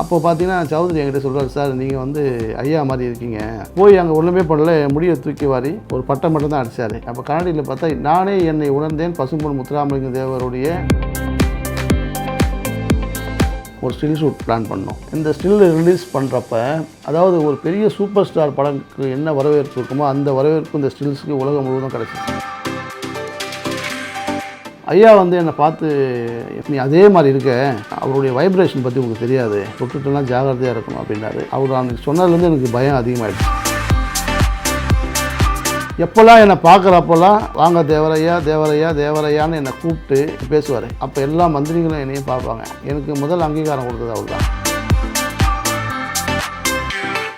அப்போ பார்த்தீங்கன்னா சௌத்ரி என்கிட்ட சொல்கிறார் சார் நீங்கள் வந்து ஐயா மாதிரி இருக்கீங்க. போய் அங்கே ஒன்றுமே பண்ணல முடியை தூக்கி வாரி ஒரு பட்டம் மட்டும் தான் அடித்தார் அப்போ கண்ணாடியில் பார்த்தா நானே என்னை உணர்ந்தேன் பசும்பொன் முத்துராமலிங்க தேவருடைய ஒரு ஸ்டில் ஷூட் பிளான் பண்ணோம். இந்த ஸ்டில் ரிலீஸ் பண்ணுறப்ப அதாவது ஒரு பெரிய சூப்பர் ஸ்டார் படத்துக்கு என்ன வரவேற்பு இருக்குமோ அந்த வரவேற்பு இந்த ஸ்டில்ஸுக்கு உலகம் முழுவதும் கிடைச்சிச்சு. ஐயா வந்து என்னை பார்த்து நீ அதே மாதிரி இருக்க. அவருடைய வைப்ரேஷன் பற்றி உங்களுக்கு தெரியாது. தொட்டுட்டுலாம் ஜாகிரதையாக இருக்கணும் அப்படின்னாரு. அவர் அன்றைக்கி சொன்னதுலேருந்து எனக்கு பயம் அதிகமாகிடுச்சு எப்போல்லாம் என்னை பார்க்குறப்பெல்லாம் வாங்க தேவரையா தேவரையா தேவரையான்னு என்னை கூப்பிட்டு பேசுவார். அப்போ எல்லா மந்திரிகளும் என்னையும் பார்ப்பாங்க. எனக்கு முதல் அங்கீகாரம் கொடுத்தது அவர் தான்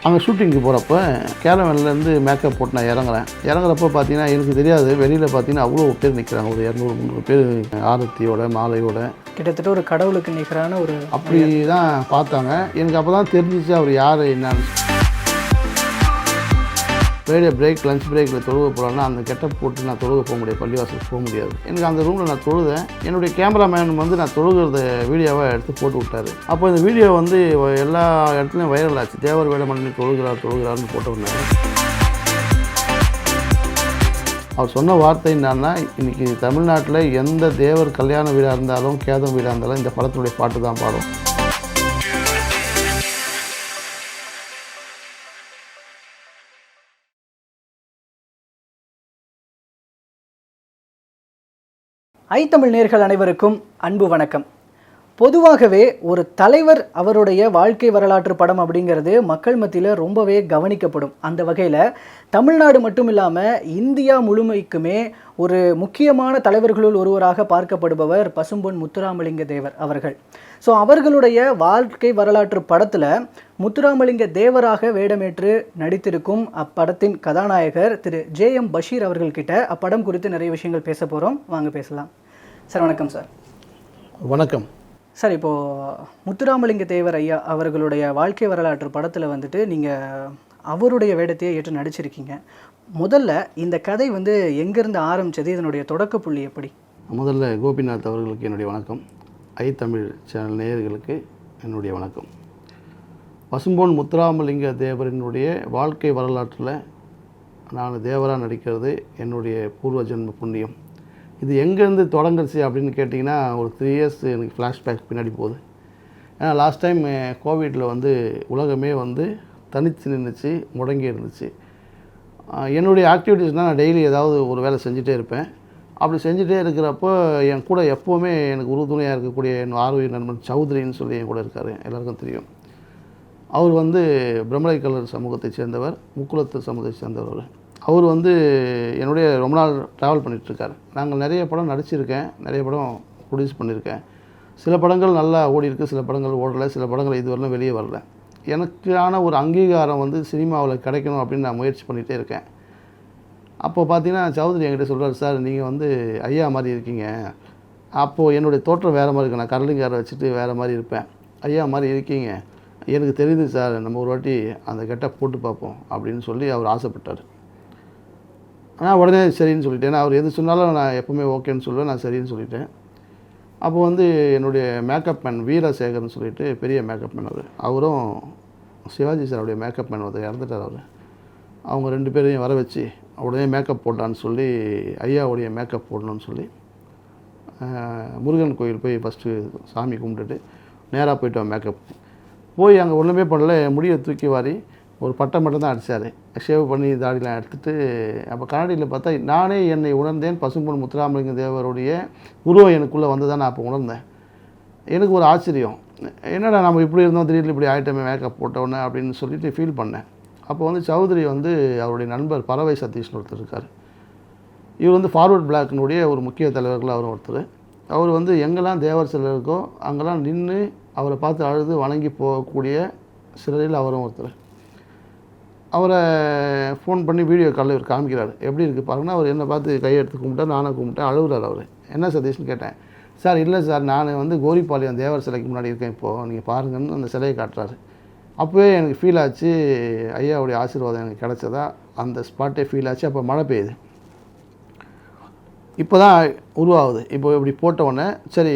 அங்கே ஷூட்டிங்க்கு போகிறப்ப கேரவன்லேருந்து மேக்கப் போட்டு நான் இறங்குறேன். இறங்குறப்ப பார்த்தீங்கன்னா எனக்கு தெரியாது வெளியில் பார்த்தீங்கன்னா அவ்வளோ பேர் நிற்கிறாங்க ஒரு இரநூறு முந்நூறு பேர் ஆரத்தியோட மாலையோட. கிட்டத்தட்ட ஒரு கடவுளுக்கு நிகரான ஒரு அப்படி தான் பார்த்தாங்க. எனக்கு அப்போ தான் தெரிஞ்சிச்சு அவர் யார் என்னன்னு. வெளியே பிரேக் லஞ்ச் பிரேக்கில் தொழுக போகலான்னா அந்த கெட்டப் போட்டு நான் தொழுக போக முடியாது பள்ளிவாசலுக்கு போக முடியாது. எனக்கு அந்த ரூமில் நான் தொழுதேன். என்னுடைய கேமராமேன் வந்து நான் தொழுகிறத வீடியோவை எடுத்து போட்டு விட்டாரு. அப்போ இந்த வீடியோ வந்து எல்லா இடத்துலையும் வைரல் ஆச்சு. தேவர் வேடமணி தொழுகிறார் தொழுகிறார்னு போட்டு அவர் சொன்ன வார்த்தை என்னன்னா இன்னைக்கு தமிழ்நாட்டில் எந்த தேவர் கல்யாண வீடாக இருந்தாலும் கேதம் வீடாக இருந்தாலும் இந்த படத்தினுடைய பாட்டு தான் பாடும். ஐ தமிழ் நேர்கள் அனைவருக்கும் அன்பு வணக்கம். பொதுவாகவே ஒரு தலைவர் அவருடைய வாழ்க்கை வரலாற்று படம் அப்படிங்கிறது மக்கள் மத்தியில் ரொம்பவே கவனிக்கப்படும். அந்த வகையில் தமிழ்நாடு மட்டும் இல்லாமல் இந்தியா முழுமைக்குமே ஒரு முக்கியமான தலைவர்களுள் ஒருவராக பார்க்கப்படுபவர் பசும்பொன் முத்துராமலிங்க தேவர் அவர்கள். ஸோ அவர்களுடைய வாழ்க்கை வரலாற்று படத்தில் முத்துராமலிங்க தேவராக வேடமேற்று நடித்திருக்கும் அப்படத்தின் கதாநாயகர் திரு ஜே எம் பஷீர் அவர்கள்கிட்ட அப்படம் குறித்து நிறைய விஷயங்கள் பேச போகிறோம் வாங்க பேசலாம். சார் வணக்கம் சார். வணக்கம். சார் இப்போது முத்துராமலிங்க தேவர் ஐயா அவர்களுடைய வாழ்க்கை வரலாற்று படத்தில் வந்துட்டு நீங்கள் அவருடைய வேடத்தையே ஏற்று நடிச்சிருக்கீங்க. முதல்ல இந்த கதை வந்து எங்கேருந்து ஆரம்பிச்சது? இதனுடைய தொடக்க புள்ளி எப்படி? முதல்ல கோபிநாத் அவர்களுக்கு என்னுடைய வணக்கம். ஐ தமிழ் சேனல் நேயர்களுக்கு என்னுடைய வணக்கம். பசும்பொன் முத்துராமலிங்க தேவரினுடைய வாழ்க்கை வரலாற்றில் நான் தேவராக நடிக்கிறது என்னுடைய பூர்வ ஜென்ம புண்ணியம். இது எங்கேருந்து தொடங்குச்சு அப்படின்னு கேட்டிங்கன்னா ஒரு த்ரீ இயர்ஸ் எனக்கு ஃப்ளாஷ்பேக் பின்னாடி போகுது. ஏன்னா லாஸ்ட் டைம் கோவிட்டில் வந்து உலகமே வந்து தனித்து நின்றுச்சு முடங்கி இருந்துச்சு. என்னுடைய ஆக்டிவிட்டீஸ்னால் நான் டெய்லி ஏதாவது ஒரு வேலை செஞ்சுட்டே இருப்பேன். அப்படி செஞ்சுட்டே இருக்கிறப்போ என் கூட எப்போவுமே எனக்கு உறுதுணையாக இருக்கக்கூடிய என் ஆர்வ நண்பன் சௌத்ரின்னு சொல்லி என் கூட இருக்கார். எல்லாருக்கும் தெரியும். அவர் வந்து பிரம்மலை கலர் சமூகத்தை சேர்ந்தவர் முக்குளத்து சமூகத்தை சேர்ந்தவர் அவர். வந்து என்னுடைய ரொம்ப நாள் ட்ராவல் பண்ணிகிட்ருக்கார் நாங்கள் நிறைய படம் நடிச்சிருக்கேன் நிறைய படம் ப்ரொடியூஸ் பண்ணியிருக்கேன் சில படங்கள் நல்லா ஓடி இருக்குது சில படங்கள் ஓடலை சில படங்கள் இதுவரையிலும் வெளியே வரல. எனக்கான ஒரு அங்கீகாரம் வந்து சினிமாவில் கிடைக்கணும் அப்படின்னு நான் முயற்சி பண்ணிகிட்டே இருக்கேன். அப்போ பார்த்தீங்கன்னா சௌதரி என்கிட்ட சொல்கிறார் சார் நீங்கள் வந்து ஐயா மாதிரி இருக்கீங்க. அப்போது என்னுடைய தோற்றம் வேறு மாதிரி இருக்கு. நான் கரலிங்காரை வச்சுட்டு வேறு மாதிரி இருப்பேன். ஐயா மாதிரி இருக்கீங்க. எனக்கு தெரியுது சார் நம்ம ஒரு வாட்டி அந்த கெட்ட போட்டு பார்ப்போம் அப்படின்னு சொல்லி அவர் ஆசைப்பட்டார். ஆனால் உடனே சரின்னு சொல்லிட்டேன். அவர் எது சொன்னாலும் நான் எப்போவுமே ஓகேன்னு சொல்லுவேன். நான் சரின்னு சொல்லிட்டேன். அப்போ வந்து என்னுடைய மேக்கப் மேன் வீரசேகர்னு சொல்லிட்டு பெரிய மேக்கப் மேன் அவர். அவரும் சிவாஜி சாருடைய மேக்கப் மேன் ஒருத்தர் இறந்துட்டார் அவர். அவங்க ரெண்டு பேரையும் வர வச்சு உடனே மேக்கப் போட்டான்னு சொல்லி ஐயாவுடைய மேக்கப் போடணும்னு சொல்லி முருகன் கோயில் போய் ஃபஸ்ட்டு சாமி கும்பிட்டுட்டு நேராக போயிட்டோம் மேக்கப் போய் அங்கே ஒன்றுமே பண்ணல முடியை தூக்கி வாரி ஒரு பட்டம் மட்டும் தான் அடித்தார் ஷேவ் பண்ணி தாடிலாம் எடுத்துகிட்டு அப்போ கண்ணாடியில் பார்த்தா நானே என்னை உணர்ந்தேன் பசும்பொன் முத்துராமலிங்க தேவருடைய உருவம் எனக்குள்ளே வந்து தான் நான் அப்போ உணர்ந்தேன். எனக்கு ஒரு ஆச்சரியம். என்னடா நம்ம இப்படி இருந்தோம் திடீர்னு இப்படி ஆயிட்டமே மேக்கப் போட்டோன்னே அப்படின்னு சொல்லிட்டு ஃபீல் பண்ணேன். அப்போ வந்து சௌத்ரி வந்து அவருடைய நண்பர் பறவை சதீஷ்னு ஒருத்தர் இருக்கார். இவர் வந்து ஃபார்வர்ட் பிளாக்கினுடைய ஒரு முக்கிய தலைவர்கள் அவர் ஒருத்தர். அவர் வந்து எங்கெல்லாம் தேவர் சிலர் இருக்கோ அங்கெல்லாம் நின்று அவரை பார்த்து அழுது வணங்கி போகக்கூடிய சிலரில் அவரும் ஒருத்தர். அவரை ஃபோன் பண்ணி வீடியோ காலில் இவர் காமிக்கிறார். எப்படி இருக்குது பாருங்கன்னா அவர் என்னை பார்த்து கையெடுத்து கும்பிட்டா நானும் கும்பிட்டேன் அழுகுறார் அவர். என்ன சதீஷ்னு கேட்டேன். சார் இல்லை சார் நான் வந்து கோரிப்பாளையம் தேவர் சிலைக்கு முன்னாடி இருக்கேன் இப்போது நீங்கள் பாருங்கன்னு அந்த சிலையை காட்டுறாரு. அப்போவே எனக்கு ஃபீல் ஆச்சு ஐயாவுடைய ஆசீர்வாதம் எனக்கு கிடச்சதா? அந்த ஸ்பாட்டே ஃபீல் ஆச்சு. அப்போ மழை பெய்யுது. இப்போ தான் உருவாகுது. இப்போ இப்படி போட்ட உடனே சரி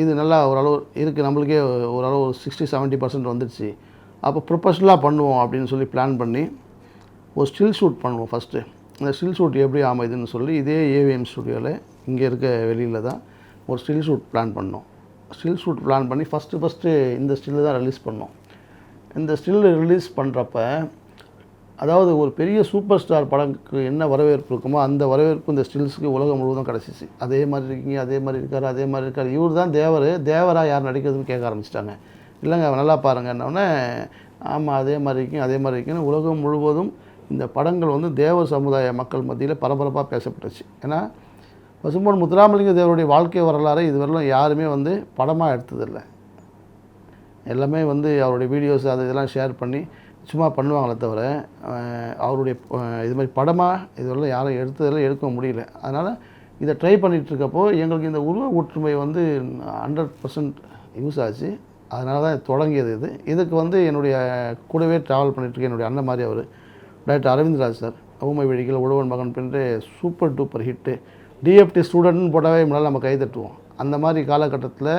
இது நல்லா ஓரளவு இருக்குது நம்மளுக்கே ஓரளவு ஒரு சிக்ஸ்டி செவன்ட்டி பர்சன்ட் வந்துடுச்சு அப்போ ப்ரொஃபஷ்னலாக பண்ணுவோம் அப்படின்னு சொல்லி பிளான் பண்ணி ஒரு ஸ்டில் ஷூட் பண்ணுவோம் ஃபஸ்ட்டு இந்த ஸ்டில் ஷூட் எப்படி அமைதுன்னு சொல்லி இதே ஏவிஎம் ஸ்டுடியோவில் இங்கே இருக்க வெளியில் தான் ஒரு ஸ்டில் ஷூட் பிளான் பண்ணோம். ஸ்டில் ஷூட் பிளான் பண்ணி ஃபஸ்ட்டு ஃபஸ்ட்டு இந்த ஸ்டில்லு தான் ரிலீஸ் பண்ணோம். இந்த ஸ்டில் ரிலீஸ் பண்ணுறப்ப அதாவது ஒரு பெரிய சூப்பர் ஸ்டார் படத்துக்கு என்ன வரவேற்பு இருக்குமோ அந்த வரவேற்பு இந்த ஸ்டில்ஸுக்கு உலகம் முழுவதும் கிடச்சிச்சு. அதே மாதிரி இருக்கீங்க அதே மாதிரி இருக்கார் அதே மாதிரி இருக்கார். இவர் தான் தேவர் தேவரா யார் நடிக்கிறதுன்னு கேட்க ஆரம்பிச்சிட்டாங்க. இல்லைங்க நல்லா பாருங்கன்னொடனே ஆமாம் அதே மாதிரி இருக்கும் அதே மாதிரி இருக்குன்னு உலகம் முழுவதும் இந்த படங்கள் வந்து தேவ சமுதாய மக்கள் மத்தியில் பரபரப்பாக பேசப்பட்டுச்சு. ஏன்னா பசும்பொன் முத்துராமலிங்க தேவருடைய வாழ்க்கை வரலாறு இதுவரையிலும் யாருமே வந்து படமாக எடுத்ததில்லை. எல்லாமே வந்து அவருடைய வீடியோஸ் அது இதெல்லாம் ஷேர் பண்ணி சும்மா பண்ணுவாங்களே தவிர அவருடைய இது மாதிரி படமாக இதுவரையிலும் யாரும் எடுத்ததெல்லாம் எடுக்க முடியல. அதனால் இதை ட்ரை பண்ணிகிட்ருக்கப்போ எங்களுக்கு இந்த உருவ ஒற்றுமை வந்து ஹண்ட்ரட் பர்சன்ட் யூஸ் ஆச்சு. அதனால தான் தொடங்கியது இது. இதுக்கு வந்து என்னுடைய கூடவே ட்ராவல் பண்ணிகிட்ருக்க என்னுடைய அண்ணன் மாதிரி அவர் டாக்டர் அரவிந்த்ராஜ் சார். ஊமை வழிகள் உழவன் மகன் பின்று சூப்பர் டூப்பர் ஹிட்டு டிஎஃப்டி ஸ்டூடெண்ட்னு போட்டாவே முன்னால் நம்ம கை தட்டுவோம். அந்த மாதிரி காலகட்டத்தில்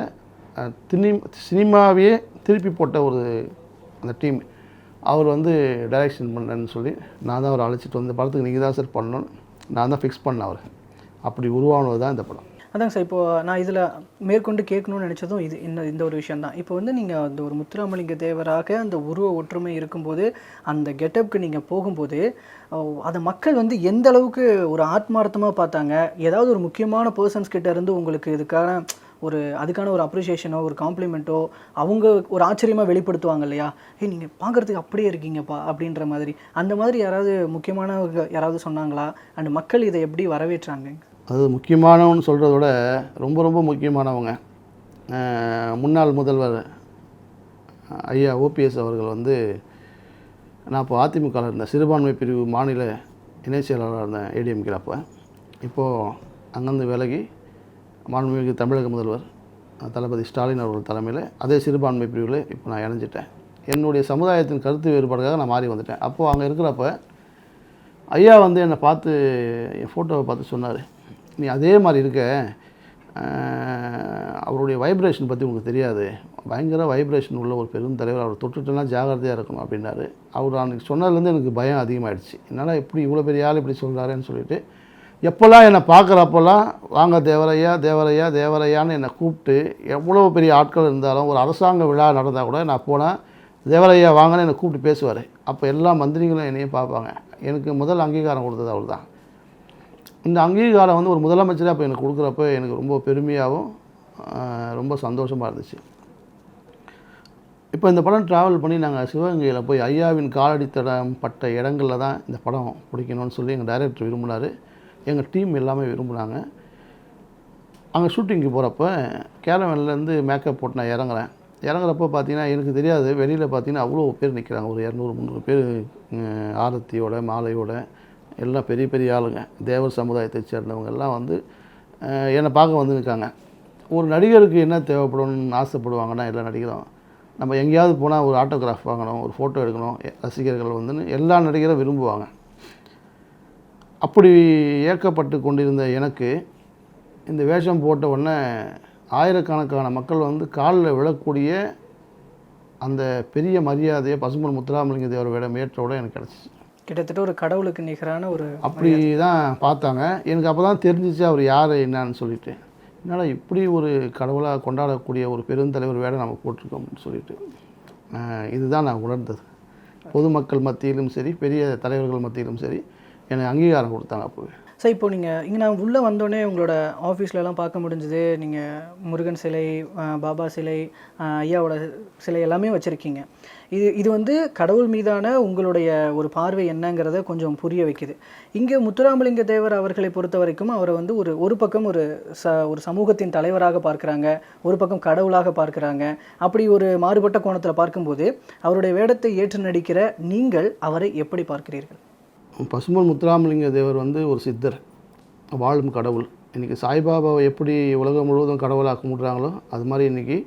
தினி சினிமாவையே திருப்பி போட்ட ஒரு அந்த டீம் அவர் வந்து டைரக்ஷன் பண்ணேன்னு சொல்லி நான் தான் அவர் அழைச்சிட்டு வந்து படத்துக்கு நீங்கள் தான் சார் பண்ணணும். நான் தான் ஃபிக்ஸ் பண்ணேன் அவர். அப்படி உருவானது தான் இந்த படம். அதாங்க சார் இப்போ நான் இதில் மேற்கொண்டு கேட்கணும்னு நினச்சதும் இது இந்த இந்த ஒரு விஷயந்தான் இப்போ வந்து நீங்கள் அந்த ஒரு முத்துராமலிங்க தேவராக அந்த உருவ ஒற்றுமை இருக்கும்போது அந்த கெட்டப்புக்கு நீங்கள் போகும்போது அதை மக்கள் வந்து எந்த அளவுக்கு ஒரு ஆத்மார்த்தமாக பார்த்தாங்க? ஏதாவது ஒரு முக்கியமான பர்சன்ஸ் கிட்ட இருந்து உங்களுக்கு இதுக்கான ஒரு அதுக்கான ஒரு அப்ரிஷியேஷனோ ஒரு காம்ப்ளிமெண்ட்டோ அவங்க ஒரு ஆச்சரியமாக வெளிப்படுத்துவாங்க இல்லையா? ஏய் நீங்கள் பார்க்குறதுக்கு அப்படியே இருக்கீங்கப்பா அப்படின்ற மாதிரி. அந்த மாதிரி யாராவது முக்கியமானவங்க யாராவது சொன்னாங்களா? அண்ட் மக்கள் இதை எப்படி வரவேற்றாங்க அது முக்கியமானவன்னு சொல்கிறத விட ரொம்ப ரொம்ப முக்கியமானவங்க முன்னாள் முதல்வர் ஐயா ஓபிஎஸ் அவர்கள் வந்து நான் இப்போ அதிமுகவில் இருந்தேன். சிறுபான்மை பிரிவு மாநில இணை செயலாளராக இருந்தேன் ஏடிஎம்கே அப்போ. இப்போது அங்கேருந்து விலகி மாண்புமிகு தமிழக முதல்வர் தளபதி ஸ்டாலின் அவர்கள் தலைமையில் அதே சிறுபான்மை பிரிவில் இப்போ நான் இணைஞ்சிட்டேன். என்னுடைய சமுதாயத்தின் கருத்து வேறுபாடுக்காக நான் மாறி வந்துட்டேன். அப்போது அங்கே இருக்கிறப்ப ஐயா வந்து என்னை பார்த்து என் ஃபோட்டோவை பார்த்து சொன்னார். நீ அதே மாதிரி இருக்க அவருடைய வைப்ரேஷன் பற்றி உங்களுக்கு தெரியாது. பயங்கர வைப்ரேஷன் உள்ள ஒரு பெரும் தலைவர் அவர் தொட்டுட்டெல்லாம் ஜாகிரதையாக இருக்கணும் அப்படின்னாரு. அவர் அன்றைக்கி சொன்னதுலேருந்து எனக்கு பயம் அதிகமாகிடுச்சு என்னால் இப்படி இவ்வளோ பெரிய ஆள் இப்படி சொல்கிறாருன்னு சொல்லிட்டு எப்போல்லாம் என்னை பார்க்குறப்பெல்லாம் வாங்க தேவரையா தேவரையா தேவரையான்னு என்னை கூப்பிட்டு எவ்வளோ பெரிய ஆட்கள் இருந்தாலும் ஒரு அரசாங்க விழா நடந்தால் கூட நான் போனால் தேவரையா வாங்கன்னு என்னை கூப்பிட்டு பேசுவார். அப்போ எல்லா மந்திரிகளும் என்னையும் பார்ப்பாங்க. எனக்கு முதல் அங்கீகாரம் கொடுத்தது அவர் தான் இந்த அங்கீகாரம் வந்து ஒரு முதலமைச்சராக இப்போ எனக்கு கொடுக்குறப்ப எனக்கு ரொம்ப பெருமையாகவும் ரொம்ப சந்தோஷமாக இருந்துச்சு. இப்போ இந்த படம் ட்ராவல் பண்ணி நாங்கள் சிவகங்கையில் போய் ஐயாவின் காலடித்தடம் பட்ட இடங்களில் தான் இந்த படம் பிடிக்கணும்னு சொல்லி எங்கள் டைரக்டர் விரும்பினார். எங்கள் டீம் எல்லாமே விரும்பினாங்க. அங்கே ஷூட்டிங்க்கு போகிறப்ப கேரவன்லேருந்து மேக்கப் போட்டு நான் இறங்குறேன். இறங்குறப்ப பார்த்தீங்கன்னா எனக்கு தெரியாது வெளியில் பார்த்தீங்கன்னா அவ்வளோ பேர் நிற்கிறாங்க ஒரு இரநூறு முந்நூறு பேர் ஆரத்தியோட மாலையோட. எல்லாம் பெரிய பெரிய ஆளுங்க. தேவர் சமுதாயத்தை சேர்ந்தவங்க எல்லாம் வந்து என்னை பார்க்க வந்து நிற்காங்க ஒரு நடிகருக்கு என்ன தேவைப்படும்னு ஆசைப்படுவாங்கன்னா எல்லா நடிகரும் நம்ம எங்கேயாவது போனால் ஒரு ஆட்டோகிராஃப் வாங்கணும் ஒரு ஃபோட்டோ எடுக்கணும் ரசிகர்கள் வந்துன்னு எல்லா நடிகரும் விரும்புவாங்க. அப்படி ஏற்கப்பட்டு கொண்டிருந்த எனக்கு இந்த வேஷம் போட்ட உடனே ஆயிரக்கணக்கான மக்கள் வந்து காலில் விழக்கூடிய அந்த பெரிய மரியாதையை பசும்பொன் முத்துராமலிங்க தேவர் வேடம் ஏற்றோட எனக்கு கிடச்சிச்சு. கிட்டத்தட்ட ஒரு கடவுளுக்கு நிகரான ஒரு அப்படி தான் பார்த்தாங்க. எனக்கு அப்போ தான் தெரிஞ்சிச்சு அவர் யார் என்னன்னு சொல்லிட்டு. என்னால் இப்படி ஒரு கடவுளாக கொண்டாடக்கூடிய ஒரு பெருந்தலைவர் வேலை நம்ம போட்டிருக்கோம்னு சொல்லிட்டு. இதுதான் நான் உணர்ந்தது. பொதுமக்கள் மத்தியிலும் சரி பெரிய தலைவர்கள் மத்தியிலும் சரி எனக்கு அங்கீகாரம் கொடுத்தாங்க அப்போவே. சார் இப்போ நீங்கள் இங்கே நான் உள்ளே வந்தோடனே உங்களோட ஆஃபீஸ்லலாம் பார்க்க முடிஞ்சது. நீங்கள் முருகன் சிலை பாபா சிலை ஐயாவோட சிலை எல்லாமே வச்சுருக்கீங்க. இது இது வந்து கடவுள் மீதான உங்களுடைய ஒரு பார்வை என்னங்கிறத கொஞ்சம் புரிய வைக்குது. இங்கே முத்துராமலிங்க தேவர் அவர்களை பொறுத்த வரைக்கும் அவரை வந்து ஒரு ஒரு பக்கம் ஒரு ச ஒரு சமூகத்தின் தலைவராக பார்க்குறாங்க. ஒரு பக்கம் கடவுளாக பார்க்குறாங்க. அப்படி ஒரு மாறுபட்ட கோணத்தில் பார்க்கும்போது அவருடைய வேடத்தை ஏற்று நடிக்கிற நீங்கள் அவரை எப்படி பார்க்கிறீர்கள்? பசும்பொன் முத்துராமலிங்க தேவர் வந்து ஒரு சித்தர். வாழும் கடவுள். இன்றைக்கி சாய்பாபாவை எப்படி உலகம் முழுவதும் கடவுளாக கும்பிட்றாங்களோ அது மாதிரி இன்றைக்கி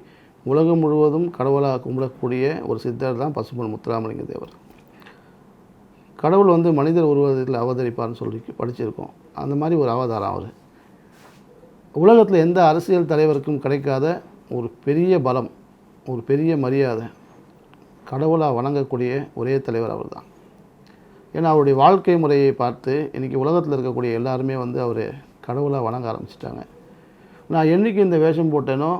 உலகம் முழுவதும் கடவுளாக கும்பிடக்கூடிய ஒரு சித்தர் தான் பசும்பொன் முத்துராமலிங்க தேவர். கடவுள் வந்து மனிதர் உருவத்தில் அவதரிப்பார்னு சொல்லி படிச்சிருக்கோம். அந்த மாதிரி ஒரு அவதாரம் அவர். உலகத்தில் எந்த அரசியல் தலைவருக்கும் கிடைக்காத ஒரு பெரிய பலம் ஒரு பெரிய மரியாதை கடவுளாக வணங்கக்கூடிய ஒரே தலைவர் அவர் தான் ஏன்னா அவருடைய வாழ்க்கை முறையை பார்த்து இன்றைக்கி உலகத்தில் இருக்கக்கூடிய எல்லாருமே வந்து அவர் கடவுளாக வணங்க ஆரம்பிச்சிட்டாங்க. நான் என்றைக்கு இந்த வேஷம் போட்டேனோ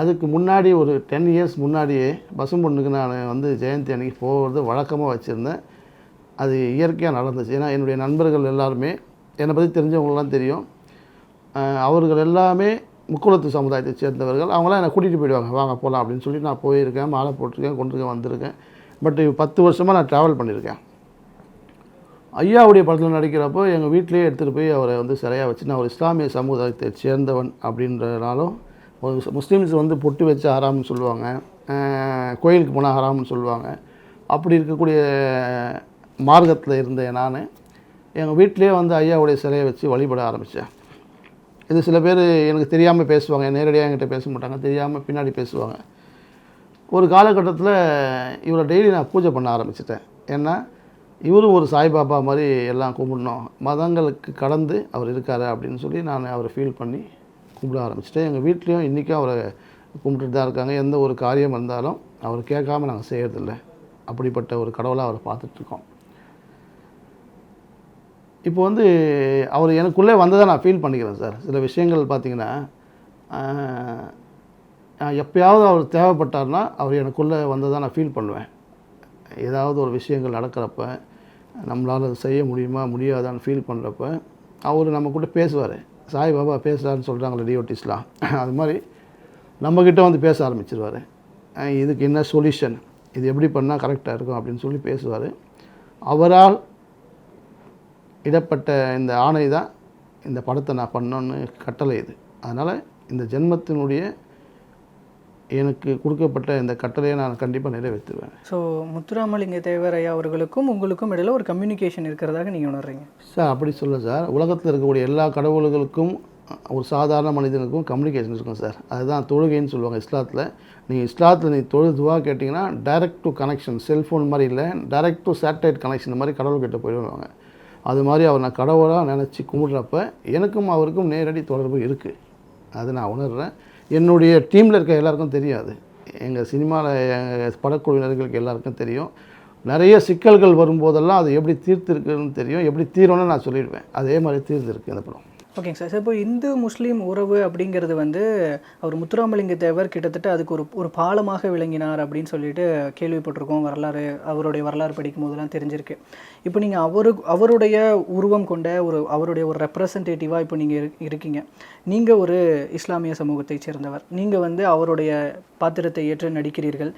அதுக்கு முன்னாடி ஒரு டென் இயர்ஸ் முன்னாடியே பசும் பொண்ணுக்கு நான் வந்து ஜெயந்தி அன்னைக்கு போகிறது வழக்கமாக வச்சுருந்தேன். அது இயற்கையாக நடந்துச்சு. ஏன்னா என்னுடைய நண்பர்கள் எல்லாருமே என்னை பற்றி தெரிஞ்சவங்களாம் தெரியும். அவர்கள் எல்லாமே முக்குளத்து சமுதாயத்தை சேர்ந்தவர்கள். அவங்களாம் என்னை கூட்டிகிட்டு போயிடுவாங்க. வாங்க போகலாம் அப்படின்னு சொல்லி நான் போயிருக்கேன் மாலை போட்டிருக்கேன் கொண்டிருக்கேன் வந்திருக்கேன். பட் பத்து வருஷமாக நான் ட்ராவல் பண்ணியிருக்கேன். ஐயாவுடைய படத்தில் நடிக்கிறப்போ எங்கள் வீட்டிலேயே எடுத்துகிட்டு போய் அவரை வந்து சிறையாக வச்சு நான் ஒரு இஸ்லாமிய சமுதாயத்தை சேர்ந்தவன் அப்படின்றனாலும் ஒரு முஸ்லீம்ஸ் வந்து பொட்டு வச்சு ஹராம்னு சொல்லுவாங்க. கோயிலுக்கு போனால் ஹராம்னு சொல்லுவாங்க. அப்படி இருக்கக்கூடிய மார்க்கத்தில் இருந்தேன் நான். எங்கள் வீட்டிலேயே வந்து ஐயாவுடைய சிலையை வச்சு வழிபட ஆரம்பித்தேன் இது சில பேர் எனக்கு தெரியாமல் பேசுவாங்க நேரடியாக என்கிட்ட பேச மாட்டாங்க தெரியாமல் பின்னாடி பேசுவாங்க. ஒரு காலகட்டத்தில் இவரை டெய்லி நான் பூஜை பண்ண ஆரம்பிச்சிட்டேன். ஏன்னா இவரும் ஒரு சாய்பாபா மாதிரி எல்லாம் கும்பிடணும். மதங்களுக்கு கடந்து அவர் இருக்கார் அப்படின்னு சொல்லி நான் அவரை ஃபீல் பண்ணி கும்பிட ஆரம்பிச்சிட்டேன். எங்கள் வீட்லேயும் இன்றைக்கும் அவரை கும்பிட்டுட்டு தான் இருக்காங்க. எந்த ஒரு காரியம் இருந்தாலும் அவர் கேட்காம நாங்கள் செய்கிறதில்ல அப்படிப்பட்ட ஒரு கடவுளாக அவரை பார்த்துட்ருக்கோம் இப்போ வந்து அவர் எனக்குள்ளே வந்ததை நான் ஃபீல் பண்ணிக்கிறேன் சார். சில விஷயங்கள் பார்த்தீங்கன்னா எப்பயாவது அவர் தேவைப்பட்டார்னா அவர் எனக்குள்ளே வந்ததை நான் ஃபீல் பண்ணுவேன். ஏதாவது ஒரு விஷயங்கள் நடக்கிறப்ப நம்மளால் அதை செய்ய முடியுமா முடியாதான்னு ஃபீல் பண்ணுறப்ப அவர் நம்ம கூட பேசுவார். சாய் பாபா பேசுகிறாருன்னு சொல்கிறாங்களே டிஓட்டிஸ்லாம் அது மாதிரி நம்மக்கிட்ட வந்து பேச ஆரம்பிச்சிருவார். இதுக்கு என்ன சொல்யூஷன் இது எப்படி பண்ணால் கரெக்டாக இருக்கும்? அப்படின்னு சொல்லி பேசுவார். அவரால் இடப்பட்ட இந்த ஆணை தான் இந்த படத்தை நான் பண்ணோன்னு கட்டளை இது. அதனால் இந்த ஜென்மத்தினுடைய எனக்கு கொடுக்கப்பட்ட இந்த கட்டளையை நான் கண்டிப்பாக நிறைவேற்றுவேன். ஸோ முத்துராமலிங்க தேவர் ஐயா அவர்களுக்கும் உங்களுக்கும் இடையில ஒரு கம்யூனிகேஷன் இருக்கிறதாக நீங்கள் உணர்றீங்க. சார் அப்படி சொல்ல சார். உலகத்தில் இருக்கக்கூடிய எல்லா கடவுள்களுக்கும் ஒரு சாதாரண மனிதனுக்கும் கம்யூனிகேஷன் இருக்கும் சார். அதுதான் தொழுகைன்னு சொல்லுவாங்க இஸ்லாத்தில். நீங்கள் இஸ்லாத்தில் நீங்கள் தொழுதுவா கேட்டிங்கன்னா டைரக்ட் டு கனெக்ஷன் செல்ஃபோன் மாதிரி இல்லை டைரக்ட் டு சேட்டலைட் கனெக்ஷன் மாதிரி கடவுள்கிட்ட போயிடுவாங்க. அது மாதிரி அவர் நான் கடவுளாக நினச்சி கும்பிட்றப்ப எனக்கும் அவருக்கும் நேரடி தொடர்பு இருக்குது அதை நான் உணர்றேன். என்னுடைய டீமில் இருக்க எல்லாருக்கும் தெரியாது. எங்கள் சினிமாவில் எங்கள் படக்குழுவினர்களுக்கு எல்லாருக்கும் தெரியும். நிறைய சிக்கல்கள் வரும்போதெல்லாம் அது எப்படி தீர்த்திருக்குன்னு தெரியும். எப்படி தீரணும்னு நான் சொல்லிடுவேன். அதே மாதிரி தீர்ந்துருக்கு இந்த படம். ஓகேங்க சார். சார் இப்போ இந்து முஸ்லீம் உறவு அப்படிங்கிறது வந்து அவர் முத்துராமலிங்க தேவர் கிட்டத்தட்ட அதுக்கு ஒரு ஒரு பாலமாக விளங்கினார் அப்படின்னு சொல்லிட்டு கேள்விப்பட்டிருக்கோம் வரலாறு அவருடைய வரலாறு படிக்கும் போதெல்லாம் தெரிஞ்சிருக்கு. இப்போ நீங்கள் அவரு அவருடைய உருவம் கொண்ட ஒரு அவருடைய ஒரு ரெப்ரசன்டேட்டிவாக இப்போ நீங்கள் இருக்கீங்க. நீங்கள் ஒரு இஸ்லாமிய சமூகத்தைச் சேர்ந்தவர். நீங்கள் வந்து அவருடைய பாத்திரத்தை ஏற்று நடிக்கிறீர்கள்.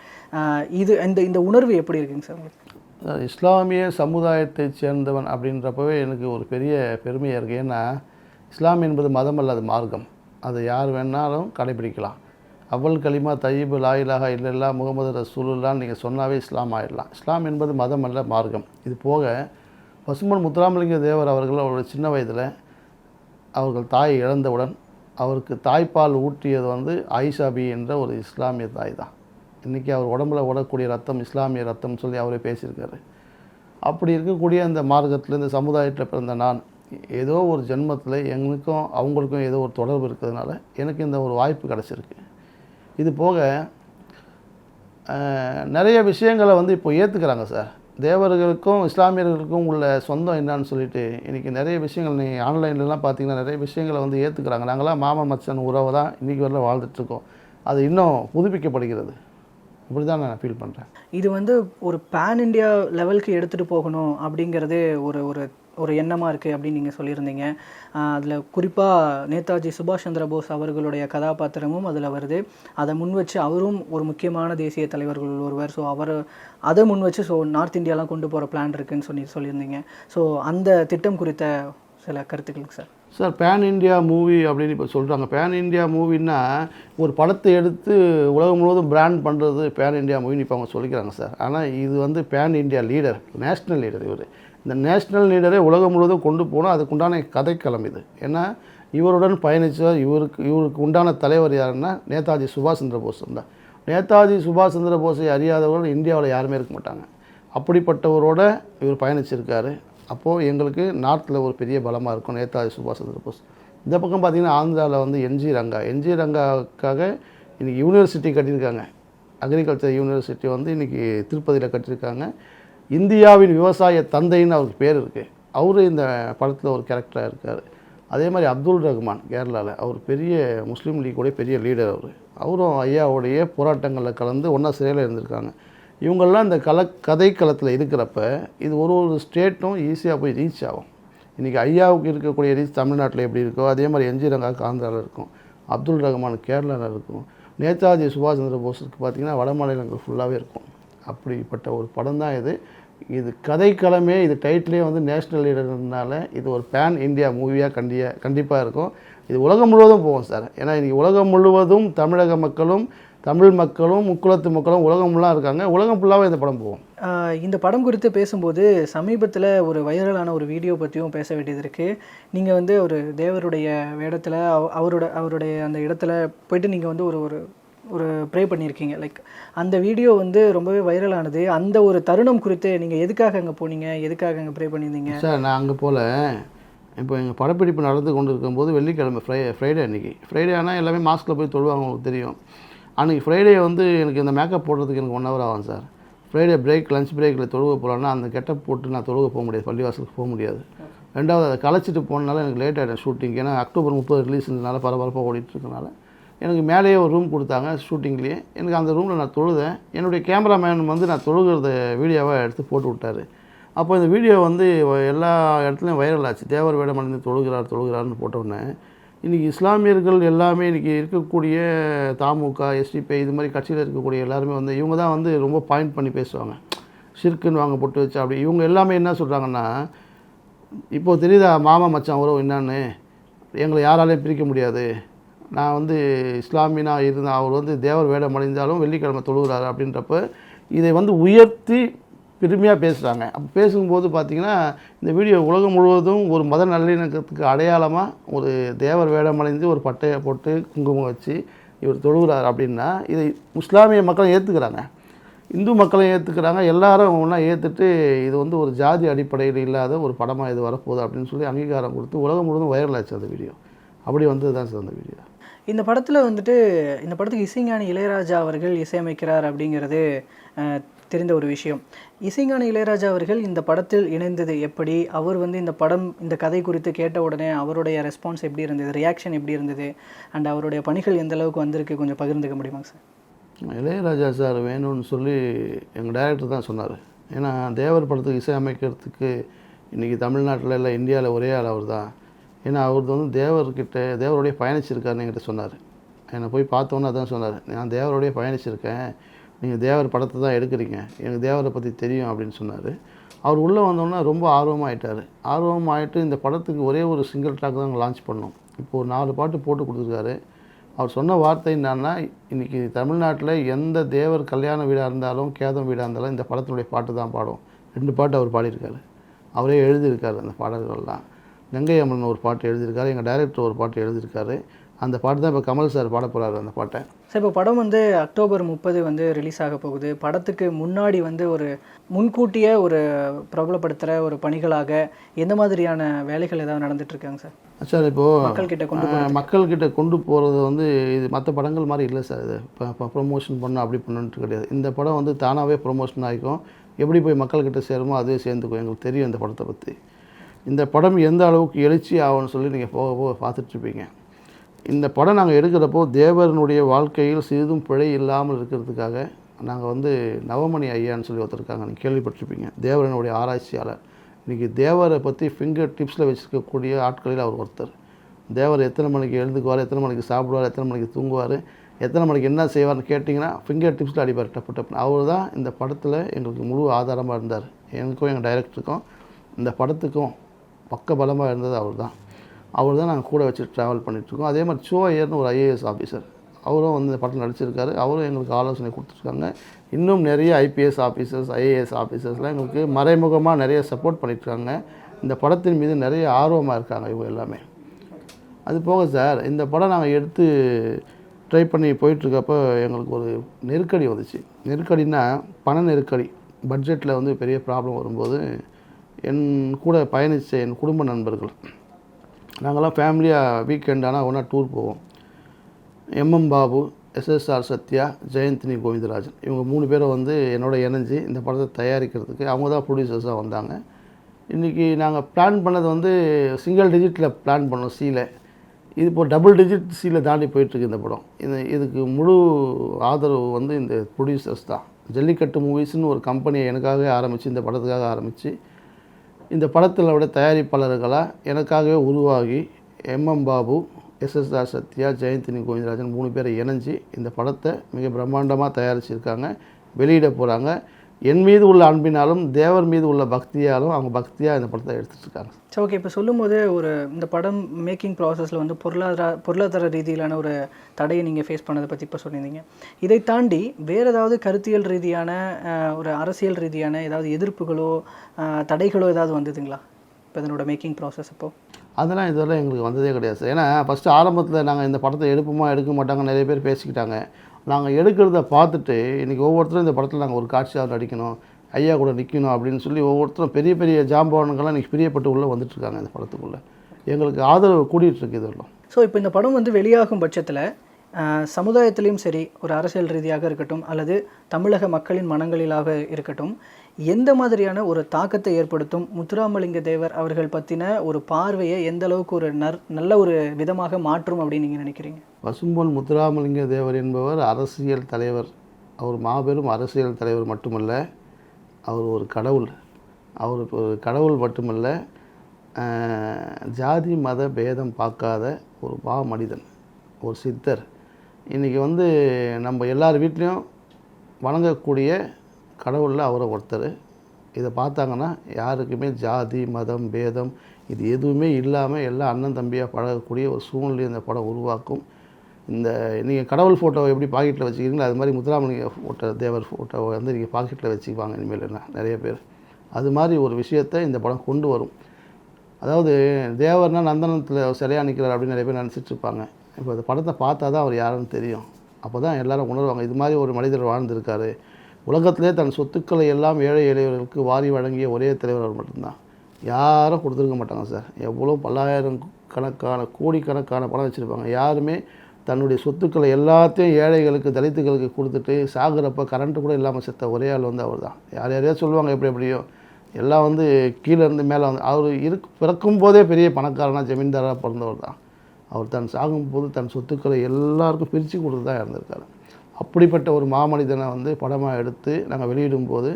இது இந்த இந்த உணர்வு எப்படி இருக்குங்க சார் உங்களுக்கு? இஸ்லாமிய சமுதாயத்தை சேர்ந்தவன் அப்படின்றப்பவே எனக்கு ஒரு பெரிய பெருமையாக இருக்குது ஏன்னா இஸ்லாம் என்பது மதம் அல்லது மார்க்கம். அதை யார் வேணாலும் கடைபிடிக்கலாம். அவ்வல் கலிமா தையீபு லாயிலாக இல்லல்லா முகமது ரசூலுல்லான்னு நீங்கள் சொன்னாவே இஸ்லாம் ஆயிடலாம். இஸ்லாம் என்பது மதம் அல்ல மார்க்கம். இது போக பசுமன் முத்துராமலிங்க தேவர் அவர்கள் அவருடைய சின்ன வயதில் அவர்கள் தாய் இழந்தவுடன் அவருக்கு தாய்ப்பால் ஊட்டியது வந்து ஆயிஷாபி என்ற ஒரு இஸ்லாமிய தாய் தான். இன்றைக்கி அவர் உடம்புல ஓடக்கூடிய ரத்தம் இஸ்லாமிய ரத்தம்னு சொல்லி அவரே பேசியிருக்காரு. அப்படி இருக்கக்கூடிய அந்த மார்க்கத்தில் இந்த சமுதாயத்தில் பிறந்த நான் ஏதோ ஒரு ஜென்மத்தில் எங்களுக்கும் அவங்களுக்கும் ஏதோ ஒரு தொடர்பு இருக்கிறதுனால எனக்கு இந்த ஒரு வாய்ப்பு கிடச்சிருக்கு. இது போக நிறைய விஷயங்களை வந்து இப்போ ஏற்றுக்கிறாங்க சார். தேவர்களுக்கும் இஸ்லாமியர்களுக்கும் உள்ள சொந்தம் என்னான்னு சொல்லிட்டு இன்றைக்கி நிறைய விஷயங்கள் நீ ஆன்லைன்லலாம் பார்த்தீங்கன்னா நிறைய விஷயங்களை வந்து ஏற்றுக்கிறாங்க நாங்களாம் மாமன் மச்சன் உறவை தான் இன்றைக்கி வரல வாழ்ந்துட்டுருக்கோம். அது இன்னும் புதுப்பிக்கப்படுகிறது. இப்படி தான் நான் ஃபீல் பண்ணுறேன் இது வந்து ஒரு பேன் இண்டியா லெவலுக்கு எடுத்துகிட்டு போகணும் அப்படிங்கிறது ஒரு ஒரு ஒரு எண்ணமாக இருக்குது அப்படின்னு நீங்கள் சொல்லியிருந்தீங்க. அதில் குறிப்பாக நேதாஜி சுபாஷ் சந்திர போஸ் அவர்களுடைய கதாபாத்திரமும் அதில் வருது. அதை முன் வச்சு அவரும் ஒரு முக்கியமான தேசிய தலைவர்கள் ஒருவர். ஸோ அவர் அதை முன் வச்சு ஸோ நார்த் இந்தியாலாம் கொண்டு போகிற பிளான் இருக்குன்னு சொல்லி சொல்லியிருந்தீங்க. ஸோ அந்த திட்டம் குறித்த சில கருத்துக்களுக்கு sir sir pan India movie அப்படின்னு இப்போ சொல்கிறாங்க பேன் இந்தியா மூவின்னா ஒரு படத்தை எடுத்து உலகம் முழுவதும் பிராண்ட் பண்ணுறது பேன் இந்தியா மூவின்னு இப்போ அவங்க சொல்லிக்கிறாங்க சார் ஆனால் இது வந்து pan India leader national leader இவர். இந்த நேஷ்னல் லீடரை உலகம் முழுவதும் கொண்டு போகணும் அதுக்குண்டான கதைக்களம் இது. ஏன்னா இவருடன் பயணித்த இவருக்கு இவருக்கு உண்டான தலைவர் யாருன்னா நேதாஜி சுபாஷ் சந்திர போஸ் தான். நேதாஜி சுபாஷ் சந்திர போஸை அறியாதவர்கள் இந்தியாவில் யாருமே இருக்க மாட்டாங்க. அப்படிப்பட்டவரோட இவர் பயணிச்சிருக்காரு. அப்போது எங்களுக்கு நார்த்தில் ஒரு பெரிய பலமாக இருக்கும் நேதாஜி சுபாஷ் சந்திர போஸ். இந்த பக்கம் பார்த்திங்கன்னா ஆந்திராவில் வந்து என்ஜி ரங்கா. என்ஜி ரங்காவுக்காக இன்றைக்கி யூனிவர்சிட்டி கட்டியிருக்காங்க. அக்ரிகல்ச்சர் யூனிவர்சிட்டி வந்து இன்றைக்கி திருப்பதியில் கட்டியிருக்காங்க. இந்தியாவின் விவசாய தந்தைன்னு அவருக்கு பேர் இருக்குது அவர் இந்த படத்தில் ஒரு கேரக்டராக இருக்கார். அதே மாதிரி அப்துல் ரஹ்மான் கேரளாவில் அவர் பெரிய முஸ்லீம் லீக்குடைய பெரிய லீடர் அவர். அவரும் ஐயாவுடைய போராட்டங்களில் கலந்து ஒன்றா சிறையில் இருந்திருக்காங்க. இவங்கெல்லாம் இந்த கல கதை களத்தில் இருக்கிறப்ப இது ஒரு ஒரு ஸ்டேட்டும் ஈஸியாக போய் ரீச் ஆகும். இன்றைக்கி ஐயாவுக்கு இருக்கக்கூடிய ரீச் தமிழ்நாட்டில் எப்படி இருக்கோ அதே மாதிரி எம்ஜி ரங்காவுக்கு ஆந்திராவில் இருக்கும். அப்துல் ரஹ்மான் கேரளாவில் இருக்கும். நேதாஜி சுபாஷ் சந்திர போஸுக்கு பார்த்திங்கன்னா வட மாநிலங்கள் ஃபுல்லாகவே இருக்கும். அப்படிப்பட்ட ஒரு படம் தான் இது. இது கதைக்களமே இது டைட்டிலே வந்து நேஷ்னல் லீடர்னால இது ஒரு பேன் இந்தியா மூவியாக கண்டியா கண்டிப்பாக இருக்கும். இது உலகம் முழுவதும் போகும் சார் ஏன்னா இன்றைக்கி உலகம் முழுவதும் தமிழக மக்களும் தமிழ் மக்களும் முக்குளத்து மக்களும் உலகம் ஃபுல்லாக இருக்காங்க. உலகம் ஃபுல்லாகவே இந்த படம் போகும். இந்த படம் குறித்து பேசும்போது சமீபத்தில் ஒரு வைரலான ஒரு வீடியோ பற்றியும் பேச வேண்டியது இருக்குது நீங்கள் வந்து ஒரு தேவருடைய வேடத்தில் அவரோட அவருடைய அந்த இடத்துல போயிட்டு நீங்கள் வந்து ஒரு ஒரு ஒரு ப்ரே பண்ணியிருக்கீங்க. லைக் அந்த வீடியோ வந்து ரொம்பவே வைரலானது அந்த ஒரு தருணம் குறித்து நீங்கள் எதுக்காக அங்கே போனீங்க? எதுக்காக அங்கே ப்ரே பண்ணியிருந்தீங்க? சார் நான் அங்கே போல். இப்போ எங்கள் படப்பிடிப்பு நடந்து கொண்டு இருக்கும்போது வெள்ளிக்கிழமை ஃப்ரை ஃப்ரைடே அன்றைக்கி ஃப்ரைடே ஆனால் எல்லாமே மாஸ்கில் போய் தொழுவாங்க உங்களுக்கு தெரியும். அன்றைக்கி ஃப்ரைடே வந்து எனக்கு இந்த மேக்கப் போடுறதுக்கு எனக்கு ஒன் ஹவர் ஆகும் சார். ஃப்ரைடே பிரேக் லஞ்ச் பிரேக்கில் தொழுக போகலான்னா அந்த கெட்டப் போட்டு நான் தொழுக போக முடியாது. பள்ளிவாசலுக்கு போக முடியாது. ரெண்டாவது அதை களைச்சிட்டு போனனால எனக்கு லேட் ஆகிடும் ஷூட்டிங் ஏன்னா அக்டோபர் முப்பது ரிலீஸ்னால பரபரப்பாக ஓடிட்டுருக்கனால எனக்கு மேலேயே ஒரு ரூம் கொடுத்தாங்க ஷூட்டிங்லேயே எனக்கு அந்த ரூமில் நான் தொழுதேன். என்னுடைய கேமராமேன் வந்து நான் தொழுகிறத வீடியோவாக எடுத்து போட்டு விட்டார். அப்போ இந்த வீடியோ வந்து எல்லா இடத்துலையும் வைரல் ஆச்சு. தேவர் வேடமடைந்து தொழுகிறார் தொழுகிறார்னு போட்டோன்னே இன்றைக்கி இஸ்லாமியர்கள் எல்லாமே இன்றைக்கி இருக்கக்கூடிய தாமுக எஸ்டிபி இது மாதிரி கட்சியில் இருக்கக்கூடிய எல்லாருமே வந்து இவங்க தான் வந்து ரொம்ப பாயிண்ட் பண்ணி பேசுவாங்க. ஷிர்க்குன்னு வாங்க போட்டு வச்சு அப்படி இவங்க எல்லாமே என்ன சொல்கிறாங்கன்னா இப்போது தெரியுதா மாமா மச்சான் உறவு என்னன்னு? எங்களை யாராலையும் பிரிக்க முடியாது. நான் வந்து இஸ்லாமினா இருந்தேன் அவர் வந்து தேவர் வேடம் அடைந்தாலும் வெள்ளிக்கிழமை தொழுகிறாரு அப்படின்றப்ப இதை வந்து உயர்த்தி பெருமையாக பேசுகிறாங்க அப்போ பேசும்போது பார்த்திங்கன்னா இந்த வீடியோ உலகம் முழுவதும் ஒரு மத நல்லிணக்கத்துக்கு அடையாளமாக ஒரு தேவர் வேடம் ஒரு பட்டையை போட்டு குங்குமம் வச்சு இவர் தொழுகிறார் அப்படின்னா இதை முஸ்லாமிய மக்கள் ஏற்றுக்கிறாங்க இந்து மக்களை ஏற்றுக்கிறாங்க எல்லாரும் ஒன்றா ஏற்றுட்டு இது வந்து ஒரு ஜாதி அடிப்படையில் இல்லாத ஒரு படமாக இது வரப்போகுது அப்படின்னு சொல்லி அங்கீகாரம் கொடுத்து உலகம் முழுவதும் வைரல் ஆச்சு அந்த வீடியோ. அப்படி வந்தது தான் சார் அந்த வீடியோ இந்த படத்தில் வந்துட்டு இந்த படத்துக்கு இசைஞானி இளையராஜா அவர்கள் இசையமைக்கிறார் அப்படிங்கிறது தெரிந்த ஒரு விஷயம். இசைஞானி இளையராஜா அவர்கள் இந்த படத்தில் இணைந்தது எப்படி? அவர் வந்து இந்த படம் இந்த கதை குறித்து கேட்ட உடனே அவருடைய ரெஸ்பான்ஸ் எப்படி இருந்தது? ரியாக்ஷன் எப்படி இருந்தது? அண்ட் அவருடைய பணிகள் எந்த அளவுக்கு வந்திருக்கு? கொஞ்சம் பகிர்ந்துக்க முடியுமாங்க சார்? இளையராஜா சார் வேணும்னு சொல்லி எங்கள் டைரக்டர் தான் சொன்னார். ஏன்னா தேவர் படத்துக்கு இசை அமைக்கிறதுக்கு இன்றைக்கி தமிழ்நாட்டில் இல்லை இந்தியாவில் ஒரே ஆள் அவர் தான் ஏன்னா அவர் வந்து தேவர்கிட்ட தேவருடைய பயணிச்சிருக்காருன்னு என்கிட்ட சொன்னார். என்னை போய் பார்த்தோன்னே அதான் சொன்னார். நான் தேவருடைய பயணிச்சிருக்கேன். நீங்கள் தேவர் படத்தை தான் எடுக்கிறீங்க. எனக்கு தேவரை பற்றி தெரியும் அப்படின்னு சொன்னார். அவர் உள்ளே வந்தோன்னே ரொம்ப ஆர்வமாகிட்டார் ஆர்வமாகிட்டு இந்த படத்துக்கு ஒரே ஒரு சிங்கிள் ட்ராக் தான் லான்ச் பண்ணோம். இப்போ ஒரு நாலு பாட்டு போட்டு கொடுத்துருக்காரு. அவர் சொன்ன வார்த்தை என்னன்னா இன்றைக்கி தமிழ்நாட்டில் எந்த தேவர் கல்யாண வீடாக இருந்தாலும் கேதம் வீடாக இருந்தாலும் இந்த படத்தினுடைய பாட்டு தான் பாடும். ரெண்டு பாட்டு அவர் பாடியிருக்காரு. அவரே எழுதியிருக்காரு அந்த பாடல்கள்லாம். கங்கை அம்மன் ஒரு பாட்டு எழுதியிருக்காரு எங்கள் டைரக்டர் ஒரு பாட்டு எழுதியிருக்காரு. அந்த பாட்டு தான் இப்போ கமல் சார் பாட போகிறாரு அந்த பாட்டை. சார் இப்போ படம் வந்து அக்டோபர் முப்பது வந்து ரிலீஸ் ஆக போகுது. படத்துக்கு முன்னாடி வந்து ஒரு முன்கூட்டியே ஒரு பிரபலப்படுத்துகிற ஒரு பணிகளாக எந்த மாதிரியான வேலைகள் ஏதாவது நடந்துட்டு இருக்காங்க சார்? சார் இப்போது மக்கள்கிட்ட கொண்டு மக்கள்கிட்ட கொண்டு போகிறது வந்து இது மற்ற படங்கள் மாதிரி இல்லை சார் இது. இப்போ இப்போ ப்ரொமோஷன் பண்ண அப்படி பண்ணுன்ட்டு கிடையாது. இந்த படம் வந்து தானாகவே ப்ரொமோஷன் ஆகிக்கும். எப்படி போய் மக்கள்கிட்ட சேருமோ அதுவே சேர்ந்துக்கும். எங்களுக்கு தெரியும் இந்த படத்தை பற்றி இந்த படம் எந்த அளவுக்கு எழுச்சி ஆகும்னு சொல்லி நீங்கள் போக போக பார்த்துட்ருப்பீங்க. இந்த படம் நாங்கள் எடுக்கிறப்போ தேவரனுடைய வாழ்க்கையில் சிறிதும் பிழை இல்லாமல் இருக்கிறதுக்காக நாங்கள் வந்து நவமணி ஐயான்னு சொல்லி ஒருத்தர் இருக்காங்க நீங்கள் கேள்விப்பட்டிருப்பீங்க. தேவரனுடைய ஆராய்ச்சியாளர். இன்றைக்கி தேவரை பற்றி ஃபிங்கர் டிப்ஸில் வச்சுருக்கக்கூடிய ஆட்களில் அவர் ஒருத்தர். தேவர் எத்தனை மணிக்கு எழுந்துக்குவார் எத்தனை மணிக்கு சாப்பிடுவார் எத்தனை மணிக்கு தூங்குவார் எத்தனை மணிக்கு என்ன செய்வார்னு கேட்டிங்கன்னா ஃபிங்கர் டிப்ஸில் அடிப்பார் டப்பு டப்புன்னு. அவர் தான் இந்த படத்தில் எங்களுக்கு முழு ஆதாரமாக இருந்தார். எனக்கும் எங்கள் டைரக்டருக்கும் இந்த படத்துக்கும் பக்க பலமாக இருந்தது அவர் தான் அவர் தான் நாங்கள் கூட வச்சு ட்ராவல் பண்ணிகிட்ருக்கோம் அதே மாதிரி சோஐயர்னு ஒரு ஐஏஎஸ் ஆஃபீஸர் அவரும் வந்து இந்த படத்தில் நடிச்சிருக்காரு. அவரும் எங்களுக்கு ஆலோசனை கொடுத்துருக்காங்க. இன்னும் நிறைய ஐபிஎஸ் ஆஃபீஸர்ஸ் ஐஏஎஸ் ஆஃபீஸர்ஸ்லாம் எங்களுக்கு மறைமுகமாக நிறைய சப்போர்ட் பண்ணிட்டுருக்காங்க. இந்த படத்தின் மீது நிறைய ஆர்வமாக இருக்காங்க இவங்க எல்லாமே. அது போக சார் இந்த படம் நாங்கள் எடுத்து ட்ரை பண்ணி போயிட்டுருக்கப்போ எங்களுக்கு ஒரு நெருக்கடி வந்துச்சு. நெருக்கடினா பண நெருக்கடி. பட்ஜெட்டில் வந்து பெரிய ப்ராப்ளம் வரும்போது என் கூட பயணித்த என் குடும்ப நண்பர்கள். நாங்கள்லாம் ஃபேமிலியாக வீக்கெண்ட் ஆனால் ஒன்றா டூர் போவோம். MM Babu SSR Sathya Jayanthini Govindarajan. இவங்க மூணு பேரும் வந்து என்னோட இணைஞ்சு இந்த படத்தை தயாரிக்கிறதுக்கு அவங்க தான் ப்ரொடியூசர்ஸாக வந்தாங்க. இன்றைக்கி நாங்கள் பிளான் பண்ணது வந்து சிங்கிள் டிஜிட்டில் பிளான் பண்ணோம் சீல இது இப்போ டபுள் டிஜிட் சீல தாண்டி போயிட்டுருக்கு இந்த படம். இது இதுக்கு முழு ஆதரவு வந்து இந்த ப்ரொடியூசர்ஸ் தான். ஜல்லிக்கட்டு மூவிஸ்னு ஒரு கம்பெனியை எனக்காகவே ஆரம்பித்து இந்த படத்துக்காக ஆரம்பித்து இந்த படத்தில் விட தயாரிப்பாளர்களாக எனக்காகவே உருவாகி எம்எம் பாபு எஸ்எஸ்ஆர் சத்யா ஜெயந்தினி கோவிந்தராஜன் மூணு பேரை இணைஞ்சு இந்த படத்தை மிக பிரம்மாண்டமாக தயாரிச்சிருக்காங்க. வெளியிட போகிறாங்க என் மீது உள்ள அன்பினாலும் தேவர் மீது உள்ள பக்தியாலும் அவங்க பக்தியாக இந்த படத்தை எடுத்துட்டு இருக்காங்க. சரி ஓகே இப்போ சொல்லும்போது ஒரு இந்த படம் மேக்கிங் ப்ராசஸில் வந்து பொருளாதார பொருளாதார ரீதியிலான ஒரு தடையை நீங்கள் ஃபேஸ் பண்ணதை பற்றி இப்போ சொல்லியிருந்தீங்க. இதை தாண்டி வேறு ஏதாவது கருத்தியல் ரீதியான ஒரு அரசியல் ரீதியான ஏதாவது எதிர்ப்புகளோ தடைகளோ ஏதாவது வந்ததுங்களா? இப்போ இதனோட மேக்கிங் ப்ராசஸ் அப்போ. அதெல்லாம் இதுவரை எங்களுக்கு வந்ததே கிடையாது சார். ஏன்னா ஃபஸ்ட்டு ஆரம்பத்தில் நாங்கள் இந்த படத்தை எடுப்போமா எடுக்க மாட்டாங்க நிறைய பேர் பேசிக்கிட்டாங்க. நாங்கள் எடுக்கிறத பார்த்துட்டு இன்றைக்கி ஒவ்வொருத்தரும் இந்த படத்தில் நாங்கள் ஒரு காட்சியாக நடிக்கணும் ஐயா கூட நிற்கணும் அப்படின்னு சொல்லி ஒவ்வொருத்தரும் பெரிய பெரிய ஜாம்பவானுங்கள்லாம் இன்றைக்கி பிரியப்பட்டு உள்ளே வந்துட்டுருக்காங்க இந்த படத்துக்குள்ளே. எங்களுக்கு ஆதரவு கூடிட்டு இதெல்லாம் ஸோ இப்போ இந்த படம் வந்து வெளியாகும் பட்சத்தில் சமுதாயத்திலையும் சரி ஒரு அரசியல் ரீதியாக இருக்கட்டும் அல்லது தமிழக மக்களின் மனங்களிலாக இருக்கட்டும் எந்த மாதிரியான ஒரு தாக்கத்தை ஏற்படுத்தும்? முத்துராமலிங்க தேவர் அவர்கள் பற்றின ஒரு பார்வையை எந்த அளவுக்கு ஒரு நர் நல்ல ஒரு விதமாக மாற்றும் அப்படின்னு நீங்கள் நினைக்கிறீங்க? பசும்பொன் முத்துராமலிங்க தேவர் என்பவர் அரசியல் தலைவர். அவர் மாபெரும் அரசியல் தலைவர் மட்டுமல்ல அவர் ஒரு கடவுள். அவர் ஒரு கடவுள் மட்டுமல்ல ஜாதி மத பேதம் பார்க்காத ஒரு மா மனிதன் ஒரு சித்தர். இன்றைக்கி வந்து நம்ம எல்லார் வீட்லேயும் வணங்கக்கூடிய கடவுளில் அவரை ஒருத்தர். இதை பார்த்தாங்கன்னா யாருக்குமே ஜாதி மதம் பேதம் இது எதுவுமே இல்லாமல் எல்லாம் அண்ணன் தம்பியாக பழகக்கூடிய ஒரு சூழ்நிலை இந்த படம் உருவாக்கும். இந்த நீங்கள் கடவுள் ஃபோட்டோவை எப்படி பாக்கெட்டில் வச்சுக்கிறீங்களோ அது மாதிரி முத்துராமலிங்க ஃபோட்டோ தேவர் ஃபோட்டோவை வந்து நீங்கள் பாக்கெட்டில் வச்சுக்குவாங்க இனிமேல் என்ன நிறைய பேர். அது மாதிரி ஒரு விஷயத்தை இந்த படம் கொண்டு வரும். அதாவது தேவர்னா நந்தனத்தில் சிலையாக நிற்கிறார் அப்படின்னு நிறைய பேர் நினச்சிட்ருப்பாங்க இப்போ இந்த படத்தை பார்த்தா தான் அவர் யாருன்னு தெரியும். அப்போ தான் எல்லோரும் உணர்வாங்க இது மாதிரி ஒரு மனிதர் வாழ்ந்திருக்காரு. உலகத்திலே தன் சொத்துக்களை எல்லாம் ஏழை எளியவர்களுக்கு வாரி வழங்கிய ஒரே தலைவர் அவர் மட்டும்தான். யாரும் கொடுத்துருக்க மாட்டாங்க சார். எவ்வளோ பல்லாயிரம் கணக்கான கோடிக்கணக்கான பணம் வச்சுருப்பாங்க. யாருமே தன்னுடைய சொத்துக்களை எல்லாத்தையும் ஏழைகளுக்கு தலித்துகளுக்கு கொடுத்துட்டு சாகுறப்ப கரண்ட்டு கூட இல்லாமல் செத்த ஒரே ஆள் வந்து அவர் தான். யார் யாரையோ சொல்லுவாங்க எப்படி எப்படியோ. எல்லாம் வந்து கீழே இருந்து மேலே வந்து அவர் இருக்கு பிறக்கும் போதே பெரிய பணக்காரனாக ஜமீன்தாராக பிறந்தவர் தான். அவர் தன் சாகும்போது தன் சொத்துக்களை எல்லாருக்கும் பிரித்து கொடுத்து தான் இறந்துருக்காரு. அப்படிப்பட்ட ஒரு மாமனிதனை வந்து படமாக எடுத்து நாங்கள் வெளியிடும்போது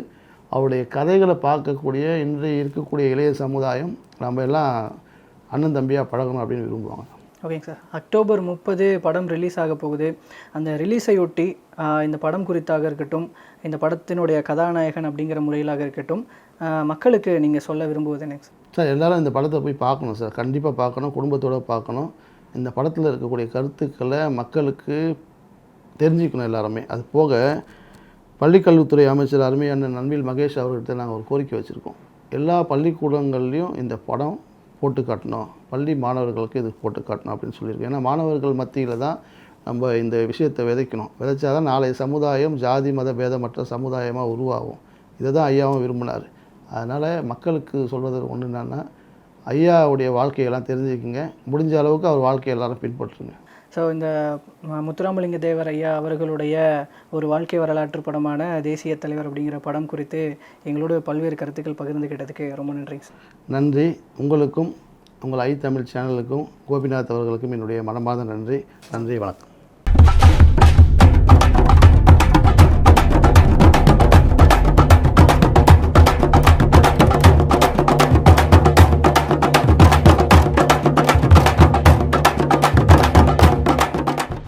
அவருடைய கதைகளை பார்க்கக்கூடிய இன்றைய இருக்கக்கூடிய இளைய சமுதாயம் நம்ம எல்லாம் அண்ணன் தம்பியாக பழகணும் அப்படின்னு விரும்புவாங்க. ஓகேங்க சார். அக்டோபர் முப்பது படம் ரிலீஸ் ஆக போகுது. அந்த ரிலீஸையொட்டி இந்த படம் குறித்தாக இருக்கட்டும் இந்த படத்தினுடைய கதாநாயகன் அப்படிங்கிற முறையிலாக இருக்கட்டும் மக்களுக்கு நீங்கள் சொல்ல விரும்புவது என்ன சார்? சார் எல்லாரும் இந்த படத்தை போய் பார்க்கணும் சார். கண்டிப்பாக பார்க்கணும் குடும்பத்தோடு பார்க்கணும். இந்த படத்தில் இருக்கக்கூடிய கருத்துக்களை மக்களுக்கு தெரிஞ்சுக்கணும் எல்லாருமே. அது போக பள்ளிக்கல்வித்துறை அமைச்சர் அருமையான நன்வில் மகேஷ் அவர்கிட்ட நாங்கள் ஒரு கோரிக்கை வச்சுருக்கோம். எல்லா பள்ளிக்கூடங்கள்லையும் இந்த படம் போட்டு காட்டணும். பள்ளி மாணவர்களுக்கு இது போட்டு காட்டணும் அப்படின்னு சொல்லியிருக்கோம். ஏன்னா மாணவர்கள் மத்தியில் தான் நம்ம இந்த விஷயத்தை விதைக்கணும். விதைச்சா தான் நாளைய சமுதாயம் ஜாதி மத பேதமற்ற சமுதாயமாக உருவாகும். இதை தான் ஐயாவும் விரும்பினார். அதனால் மக்களுக்கு சொல்வது ஒன்று என்னென்னா ஐயாவுடைய வாழ்க்கையெல்லாம் தெரிஞ்சுக்கங்க. முடிஞ்ச அளவுக்கு அவர் வாழ்க்கையை எல்லாரும் பின்பற்றுங்க. ஸோ இந்த முத்துராமலிங்க தேவர் ஐயா அவர்களுடைய ஒரு வாழ்க்கை வரலாற்று படமான தேசிய தலைவர் அப்படிங்கிற படம் குறித்து எங்களோட பல்வேறு கருத்துக்கள் பகிர்ந்துக்கிட்டதுக்கு ரொம்ப நன்றிங்க சார் நன்றி. உங்களுக்கும் உங்கள் ஐ தமிழ் சேனலுக்கும் கோபிநாத் அவர்களுக்கும் என்னுடைய மனமார்ந்த நன்றி. நன்றி வணக்கம்.